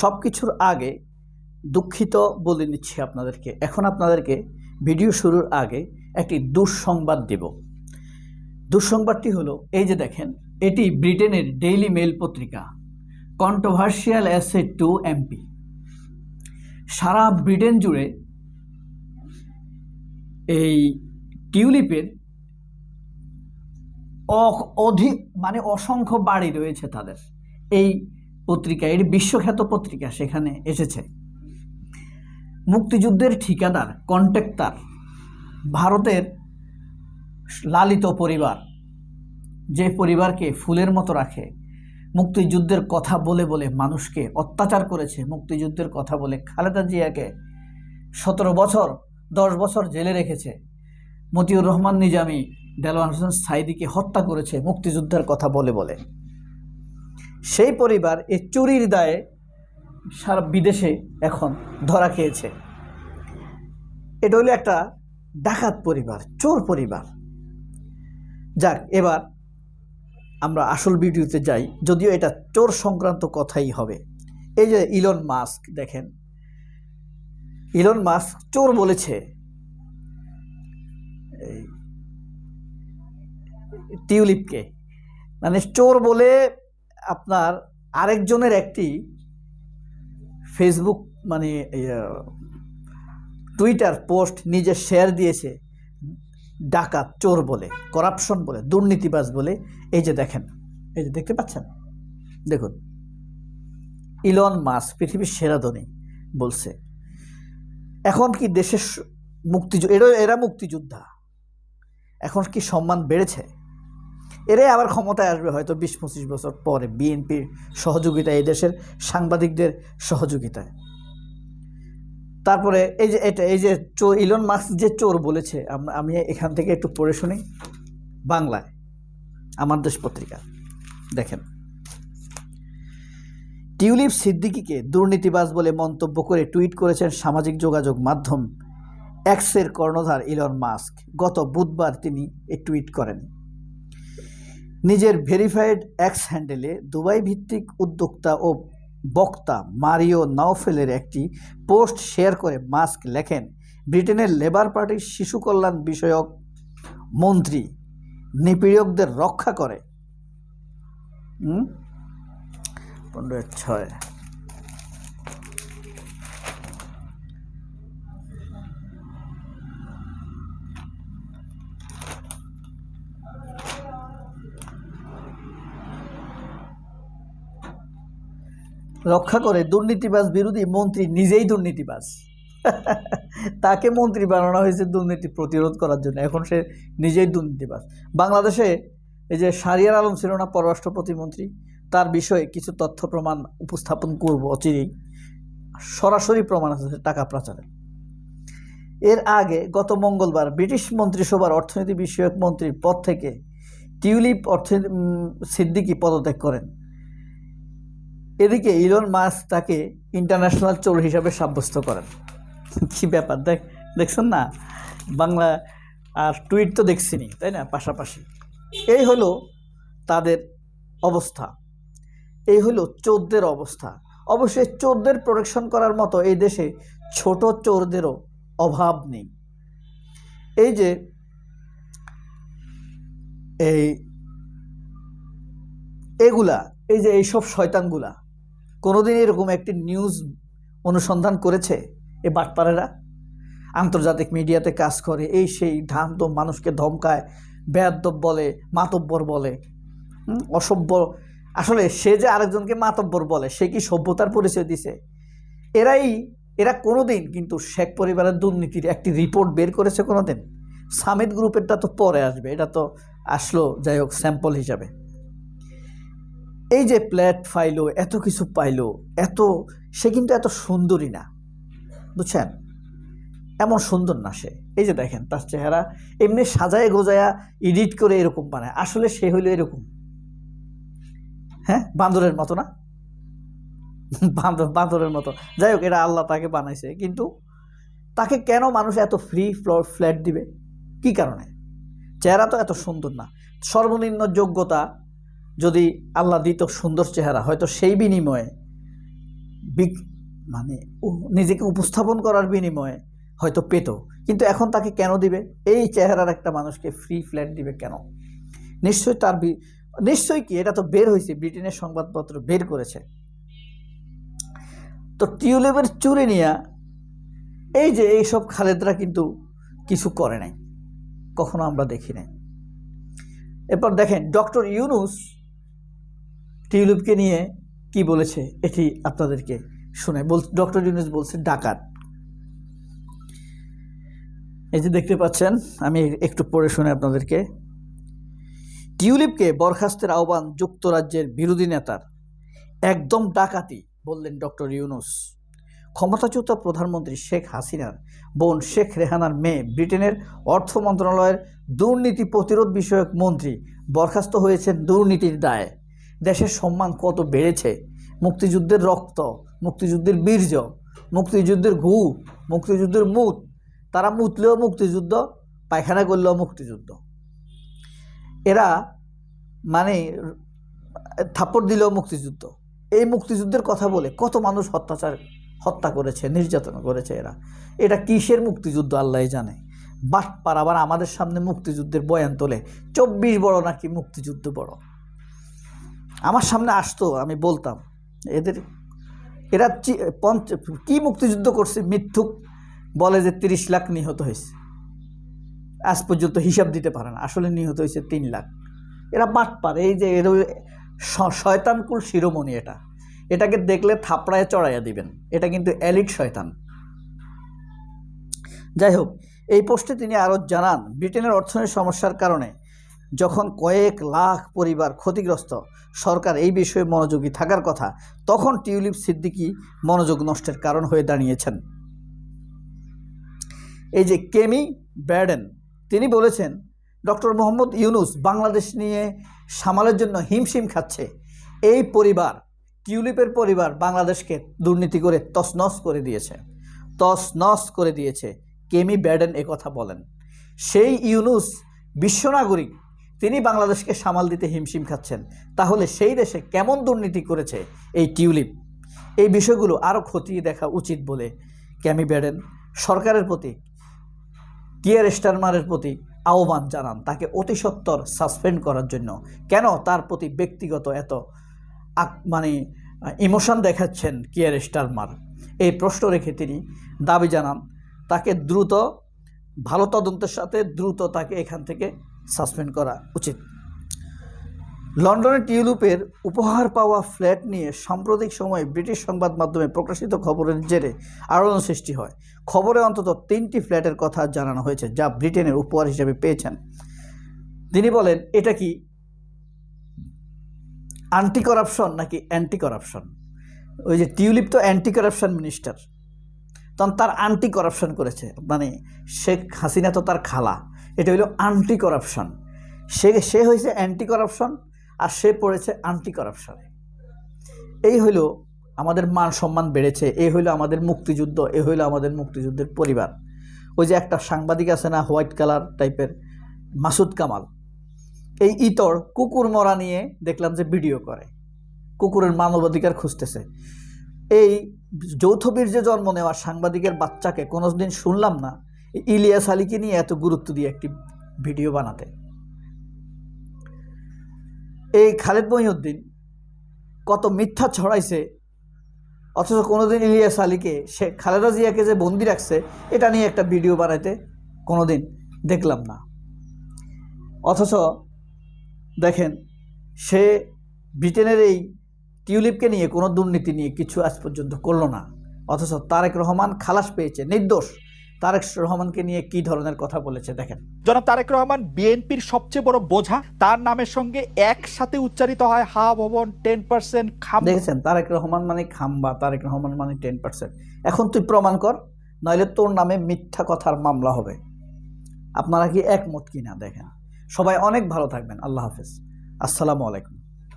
সব কিছুর আগে দুঃখিত বলে নিচ্ছি আপনাদেরকে। এখন আপনাদেরকে ভিডিও শুরুর আগে একটি দুঃসংবাদ দেব। দুঃসংবাদটি হলো, এই যে দেখেন, এটি ব্রিটেনের ডেইলি মেল পত্রিকা কন্ট্রোভার্সিয়াল অ্যাসে টু এমপি সারা ব্রিটেন জুড়ে এই টিউলিপের অধিক মানে অসংখ্য বাড়ি রয়েছে তাদের। এই পত্রিকা, এটি বিশ্বখ্যাত পত্রিকা, সেখানে এসেছে। মুক্তিযুদ্ধের ঠিকাদার কন্ট্রাক্টর ভারতের লালিত পরিবার, যে পরিবারকে ফুলের মতো রাখে, মুক্তিযুদ্ধের কথা বলে বলে মানুষকে অত্যাচার করেছে, মুক্তিযুদ্ধের কথা বলে খালেদা জিয়াকে সতেরো বছর, দশ বছর জেলে রেখেছে। মতিউর রহমান নিজামী, দেলোয়ার হোসেন সাইদিকে হত্যা করেছে, মুক্তিযুদ্ধের কথা বলে বলে। সেই পরিবার এই চুরির দায়ে সারা বিদেশে এখন ধরা খেয়েছে। এটা হলো একটা ডাকাত পরিবার, চোর পরিবার। যাক, এবার আমরা আসল ভিডিওতে যাই, যদিও এটা চোর সংক্রান্ত কথাই হবে। এই যে ইলন মাস্ক, দেখেন। ইলন মাস্ক চোর বলেছে। টিউলিপকে। মানে চোর বলে আপনার আরেকজনের একটি ফেসবুক মানে টুইটার পোস্ট নিজে শেয়ার দিয়েছে, ডাকাত, চোর বলে করাপশন বলে, দুর্নীতিবাজ বলে, এই যে দেখেন, এই যে দেখতে পাচ্ছেন? দেখুন ইলন মাস পৃথিবীর সেরা ধনী, বলছে, এখন কি দেশের মুক্তি এরা এরা মুক্তিযোদ্ধা, এখন কি সম্মান বেড়েছে? এরাই আবার ক্ষমতায় আসবে হয়তো বিশ পঁচিশ বছর পরে বিএনপির সহযোগিতায় এই দেশের সাংবাদিকদের সহযোগিতায়। তারপরে এই যে এটা, এই যে চোর ইলন মাস্ক যে চোর বলেছে, আমি এখান থেকে একটু পড়ে শুনি। বাংলায়, আমার দেশ পত্রিকা, দেখেন। টিউলিপ সিদ্দিকিকে দুর্নীতিবাজ বলে মন্তব্য করে টুইট করেছেন সামাজিক যোগাযোগ মাধ্যম এক্সের কর্ণধার ইলন মাস্ক গত বুধবার তিনি এই টুইট করেন। নিজের ভেরিফাইড এক্স হ্যান্ডেলে দুবাই ভিত্তিক উদ্যোক্তা ও বক্তা মারিও নাওফেলের একটি পোস্ট শেয়ার করে মাস্ক লেখেন, ব্রিটেনের লেবার পার্টির শিশু কল্যাণ বিষয়ক মন্ত্রী নিপীড়কদের রক্ষা করে। পনেরো ছয়। রক্ষা করে দুর্নীতিবাজ বিরোধী মন্ত্রী নিজেই দুর্নীতিবাজ। তাকে মন্ত্রী বানানো হয়েছে দুর্নীতি প্রতিরোধ করার জন্য। এখন সে নিজেই দুর্নীতিবাজ। বাংলাদেশে এই যে সারিয়ার আলম ছিল না পররাষ্ট্র প্রতিমন্ত্রী, তার বিষয়ে কিছু তথ্য প্রমাণ উপস্থাপন করব অচিরেই। সরাসরি প্রমাণ আছে টাকা পাচারের এর আগে গত মঙ্গলবার ব্রিটিশ মন্ত্রিসভার অর্থনীতি বিষয়ক মন্ত্রীর পদ থেকে টিউলিপ অর্থনীতি সিদ্দিকি পদত্যাগ করেন। এদিকে ইলন মাস তাকে ইন্টারন্যাশনাল চোর হিসাবে সাব্যস্ত করেন। কি ব্যাপার? দেখ, দেখছেন না? বাংলা আর টুইট তো দেখছিনি, তাই না? পাশাপাশি। এই হলো তাদের অবস্থা। এই হলো চোরদের অবস্থা। অবশ্যই চোরদের প্রোটেকশন করার মতো এই দেশে ছোট চোরদেরও অভাব নেই। এই যে এই এগুলা, এই যে এইসব শয়তানগুলা কোনোদিন এরকম একটি নিউজ অনুসন্ধান করেছে এ বাটপাড়েরা? আন্তর্জাতিক মিডিয়াতে কাজ করে, এই সেই ভ্রান্ত মানুষকে ধমকায় বেয়াদ্দব বলে, মাতব্বর বলে অসভ্য। আসলে সে যে আরেকজনকে মাতব্বর বলে, সে কি সভ্যতার পরিচয় দিছে? এরাই, এরা কোনোদিন কিন্তু শেখ পরিবারের দুর্নীতির একটি রিপোর্ট বের করেছে কোনোদিন? সামিট গ্রুপেরটা তো পরে আসবে, এটা তো আসলো, যাই হোক স্যাম্পল হিসাবে। এই যে প্ল্যাট ফাইলো এত কিছু পাইলো, এত, সে কিন্তু এত সুন্দরী না। বুঝছেন? এমন সুন্দর না সে। এই যে দেখেন, তার চেহারা এমনি সাজায় গোজায়া এডিট করে এরকম বানায়। আসলে সে হইল এরকম। হ্যাঁ? বান্দরের মতো না? বান্দর, বান্দরের মতো। যাই হোক এটা আল্লাহ তাকে বানাইছে। কিন্তু তাকে কেন মানুষ এত ফ্রি ফ্লোর ফ্ল্যাট দিবে? কি কারণে? চেহারা তো এত সুন্দর না। সর্বনিম্ন যোগ্যতা যদি আল্লাহ দিত সুন্দর চেহারা, হয়তো সেই বিনিময়ে বিক মানে নিজেকে উপস্থাপন করার বিনিময়ে হয়তো পেত। কিন্তু এখন তাকে কেন দিবে? এই চেহারার একটা মানুষকে ফ্রি ফ্ল্যাট দিবে কেন? নিশ্চয়ই তার নিশ্চয়ই কি? এটা তো বের হয়েছে, ব্রিটেনের সংবাদপত্র বের করেছে। তো টিউলিপের চুরি নিয়ে এই যে এইসব খালেদরা কিন্তু কিছু করে নাই, কখনো আমরা দেখি নাই। এরপর দেখেন, ডক্টর ইউনুস টিউলিপকে নিয়ে কি বলেছে এটি আপনাদেরকে শুনে বল, ডক্টর ইউনুস বলছে ডাকাত। এই যে দেখতে পাচ্ছেন, আমি একটু পড়ে শুনে আপনাদেরকে। টিউলিপকে বরখাস্তের আহ্বান যুক্তরাজ্যের বিরোধী নেতার। একদম ডাকাতি, বললেন ডক্টর ইউনুস। ক্ষমতাচ্যুত প্রধানমন্ত্রী শেখ হাসিনার বোন শেখ রেহানার মেয়ে ব্রিটেনের অর্থ মন্ত্রণালয়ের দুর্নীতি প্রতিরোধ বিষয়ক মন্ত্রী বরখাস্ত হয়েছেন দুর্নীতির দায়ে। দেশের সম্মান কত বেড়েছে? মুক্তিযুদ্ধের রক্ত, মুক্তিযুদ্ধের বীর্য, মুক্তিযুদ্ধের ঘু, মুক্তিযুদ্ধের মুত, তারা মুতলেও মুক্তিযুদ্ধ, পায়খানা করলেও মুক্তিযুদ্ধ। এরা মানে থাপ্পড় দিলেও মুক্তিযুদ্ধ। এই মুক্তিযুদ্ধের কথা বলে কত মানুষ অত্যাচার হত্যা করেছে, নির্যাতন করেছে এরা। এটা কিসের মুক্তিযুদ্ধ আল্লাহ জানে। বাটপার আবার আমাদের সামনে মুক্তিযুদ্ধের বয়ান তোলে, চব্বিশ বড় নাকি মুক্তিযুদ্ধ বড়? আমার সামনে আসতো, আমি বলতাম, এদের, এরা পঞ্চ, কী মুক্তিযুদ্ধ করছে, মিথ্যুক, বলে যে তিরিশ লাখ নিহত হয়েছে। আজ পর্যন্ত হিসাব দিতে পারে না, আসলে নিহত হয়েছে তিন লাখ। এরা বাটপার এই যে এর শয়তানকুল শিরোমণি এটা। এটাকে দেখলে থাপড়ায় চড়াইয়া দিবেন, এটা কিন্তু এলিট শয়তান। যাই হোক, এই পোস্টে তিনি আরও জানান, ব্রিটেনের অর্থনৈতিক সমস্যার কারণে যখন কয়েক লাখ পরিবার ক্ষতিগ্রস্ত, সরকার এই বিষয়ে মনোযোগী থাকার কথা, তখন টিউলিপ সিদ্দিকি মনোযোগ নষ্টের কারণ হয়ে দাঁড়িয়েছেন। এই যে কেমি ব্যাডেন তিনি বলেছেন, ডক্টর মোহাম্মদ ইউনুস বাংলাদেশ নিয়ে সামালের জন্য হিমশিম খাচ্ছে। এই পরিবার, টিউলিপের পরিবার বাংলাদেশকে দুর্নীতি করে তছনছ করে দিয়েছে। তছনছ করে দিয়েছে। কেমি ব্যাডেন কথা বলেন। সেই ইউনুস বিশ্বনাগরিক তিনি বাংলাদেশকে সামাল দিতে হিমশিম খাচ্ছেন। তাহলে সেই দেশে কেমন দুর্নীতি করেছে এই টিউলিপ? এই বিষয়গুলো আরও খতিয়ে দেখা উচিত বলে ক্যামি ব্যাডেন সরকারের প্রতি কিয়ার স্টারমারের প্রতি আহ্বান জানান তাকে অতি সত্বর সাসপেন্ড করার জন্য। কেন তার প্রতি ব্যক্তিগত এত মানে ইমোশন দেখাচ্ছেন কিয়ার স্টারমার? এই প্রশ্ন রেখে তিনি দাবি জানান, তাকে দ্রুত, ভালো তদন্তের সাথে দ্রুত তাকে এখান থেকে সাসপেন্ড করা উচিত। লন্ডনের টিউলিপের উপহার পাওয়া ফ্ল্যাট নিয়ে সাম্প্রতিক সময়ে ব্রিটিশ সংবাদ মাধ্যমে প্রকাশিত খবরের জেরে আলোড়ন সৃষ্টি হয়। খবরে অন্তত তিনটি ফ্ল্যাটের কথা জানানো হয়েছে, যা ব্রিটেনের উপহার হিসেবে পেয়েছেন। তিনি বলেন, এটা কি আন্টি করাপশন নাকি অ্যান্টি করাপশন ওই যে টিউলিপ তো অ্যান্টি করাপশন মিনিস্টার তখন তার আন্টি করাপশন করেছে। মানে শেখ হাসিনা তো তার খালা। এটা হলো আন্টি করাপশন সে সে হয়েছে অ্যান্টি করাপশন আর সে পড়েছে আন্টি করাপশনে এই হইল আমাদের মান সম্মান বেড়েছে, এই হইল আমাদের মুক্তিযুদ্ধ, এ হইল আমাদের মুক্তিযুদ্ধের পরিবার। ওই যে একটা সাংবাদিক আছে না, হোয়াইট কালার টাইপের, মাসুদ কামাল। এই ইতর কুকুর মরা নিয়ে দেখলাম যে ভিডিও করে, কুকুরের মানবাধিকার খুঁজতেছে। এই যৌথ বীর্যে জন্ম নেওয়া সাংবাদিকের বাচ্চাকে কোনো দিন শুনলাম না ইলিয়াস আলীকে নিয়ে এত গুরুত্ব দিয়ে একটি ভিডিও বানাতে। এই খালেদ মহিউদ্দিন কত মিথ্যা ছড়াইছে, অথচ কোনোদিন ইলিয়াস আলীকে, সে খালেদা জিয়াকে যে বন্দি রাখছে, এটা নিয়ে একটা ভিডিও বানাইতে কোনোদিন দেখলাম না। অথচ দেখেন, সে ব্রিটেনের এই টিউলিপকে নিয়ে কোনো দুর্নীতি নিয়ে কিছু আজ পর্যন্ত করল না। অথচ তারেক রহমান খালাস পেয়েছে, নির্দোষ। তারেক রহমানকে নিয়ে কি ধরনের কথা বলেছে দেখেন। জনাব তারেক রহমান বিএনপির সবচেয়ে বড় বোঝা তার নামের সঙ্গে একসাথে উচ্চারিত হয় হা ভবন টেন পার্সেন্ট খাম দেখেছেন তারেক রহমান মানে খাম্বা তারেক রহমান মানে টেন পার্সেন্ট। এখন তুই প্রমাণ কর নইলে তোর নামে মিথ্যা কথার মামলা হবে। আপনারা কি একমত কি না দেখেন। সবাই অনেক ভালো থাকবেন আল্লাহ হাফেজ। আসসালামু আলাইকুম।